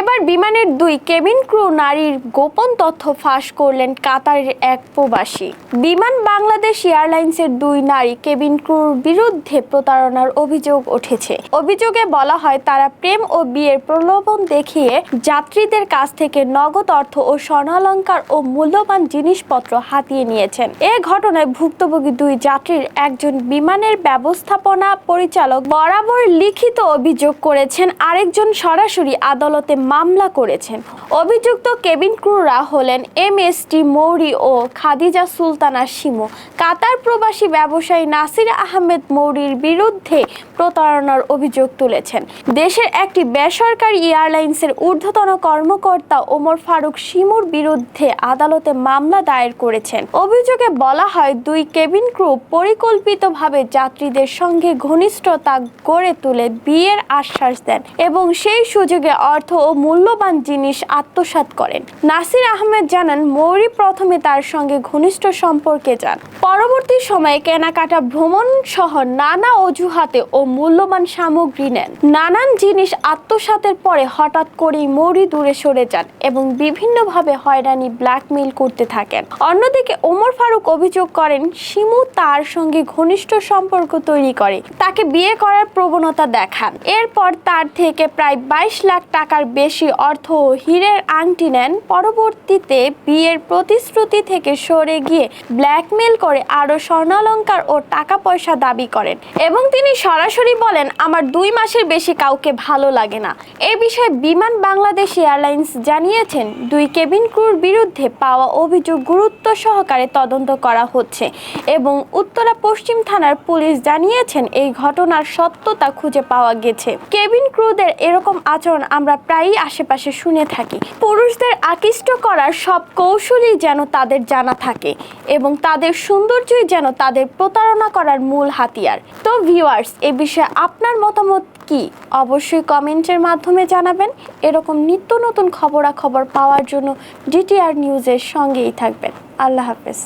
এবার বিমানের দুই কেবিন ক্রু নারীর গোপন তথ্য ফাঁস করলেন কাতারের এক প্রবাসী। বিমান বাংলাদেশ এয়ারলাইন্সের দুই নারী কেবিন ক্রুর বিরুদ্ধে প্রতারণার অভিযোগ উঠেছে। অভিযোগে বলা হয়, তারা প্রেম ও বিয়ের প্রলোভন দেখিয়ে যাত্রীদের কাছ থেকে নগদ অর্থ ও স্বর্ণালঙ্কার ও মূল্যবান জিনিসপত্র হাতিয়ে নিয়েছেন। এ ঘটনায় ভুক্তভোগী দুই যাত্রীর একজন বিমানের ব্যবস্থাপনা পরিচালক বরাবর লিখিত অভিযোগ করেছেন। আরেকজন সরাসরি আদালতে মামলা করেছেন। অভিযুক্ত কেবিন ক্রুরা হলেন এম এস টি মৌরি ও খাদিজা সুলতানা শিমু। কাতার প্রবাসী ব্যবসায়ী নাসির আহমেদ মৌরির বিরুদ্ধে প্রতারণার অভিযোগ তুলেছেন। দেশের একটি বেসরকারি এয়ারলাইন্সের ঊর্ধ্বতন কর্মকর্তা ওমর ফারুক শিমুর বিরুদ্ধে আদালতে মামলা দায়ের করেছেন। অভিযোগে বলা হয়, দুই কেবিন ক্রু পরিকল্পিতভাবে যাত্রীদের সঙ্গে ঘনিষ্ঠতা গড়ে তুলে বিয়ের আশ্বাস দেন এবং সেই সুযোগে অর্থ ও মূল্যবান জিনিস আত্মসাৎ করেন। নাসির আহমেদ জানান, মৌরি প্রথমে তার সঙ্গে ঘনিষ্ঠ সম্পর্কে যান। পরবর্তী সময়ে কেনাকাটা ভ্রমণ সহ নানা অজুহাতে ও মূল্যবান সামগ্রী নেন। নানান জিনিস আত্মসাতের পরে হঠাৎ করেই মৌরি দূরে সরে যান এবং বিভিন্নভাবে হয়রানি, ব্ল্যাকমেইল করতে থাকেন। অন্যদিকে ওমর ফারুক অভিযোগ করেন, শিমু তার সঙ্গে ঘনিষ্ঠ সম্পর্ক তৈরি করে, তাকে বিয়ে করার প্রবণতা দেখান। এরপর তার থেকে প্রায় বাইশ লাখ টাকার বেশি অর্থ ও হীরের আংটি নেন। পরবর্তীতে বিয়ের প্রতিশ্রুতি থেকে সরে গিয়ে ব্ল্যাকমেল করে আরও স্বর্ণালঙ্কার ও টাকা পয়সা দাবি করেন। এবং তিনি সরাসরি বলেন, আমার দুই মাসের বেশি কাউকে ভালো লাগে না। এ বিষয়ে বিমান বাংলাদেশ এয়ারলাইন্স জানিয়েছেন, দুই কেবিন ক্রুর বিরুদ্ধে পাওয়া অভিযোগ গুরুত্ব সহকারে তদন্ত করা হচ্ছে এবং উত্তরা পশ্চিম থানার পুলিশ জানিয়েছেন, এই ঘটনার সত্যতা খুঁজে পাওয়া গেছে। কেবিন ক্রুদের এরকম আচরণ আমরা প্রায়ই আশেপাশে শুনে থাকি। পুরুষদের আকৃষ্ট করার সব কৌশলই যেন তাদের জানা থাকে এবং তাদের সৌন্দর্যই যেন তাদের প্রতারণা করার মূল হাতিয়ার। তো ভিউয়ার্স এ বিষয়ে আপনার মতামত কি? অবশ্যই কমেন্টের মাধ্যমে জানাবেন। এরকম নিত্য নতুন খবরাখবর পাওয়ার জন্য ডিটিআর নিউজের সঙ্গেই থাকবেন। আল্লাহ হাফেজ।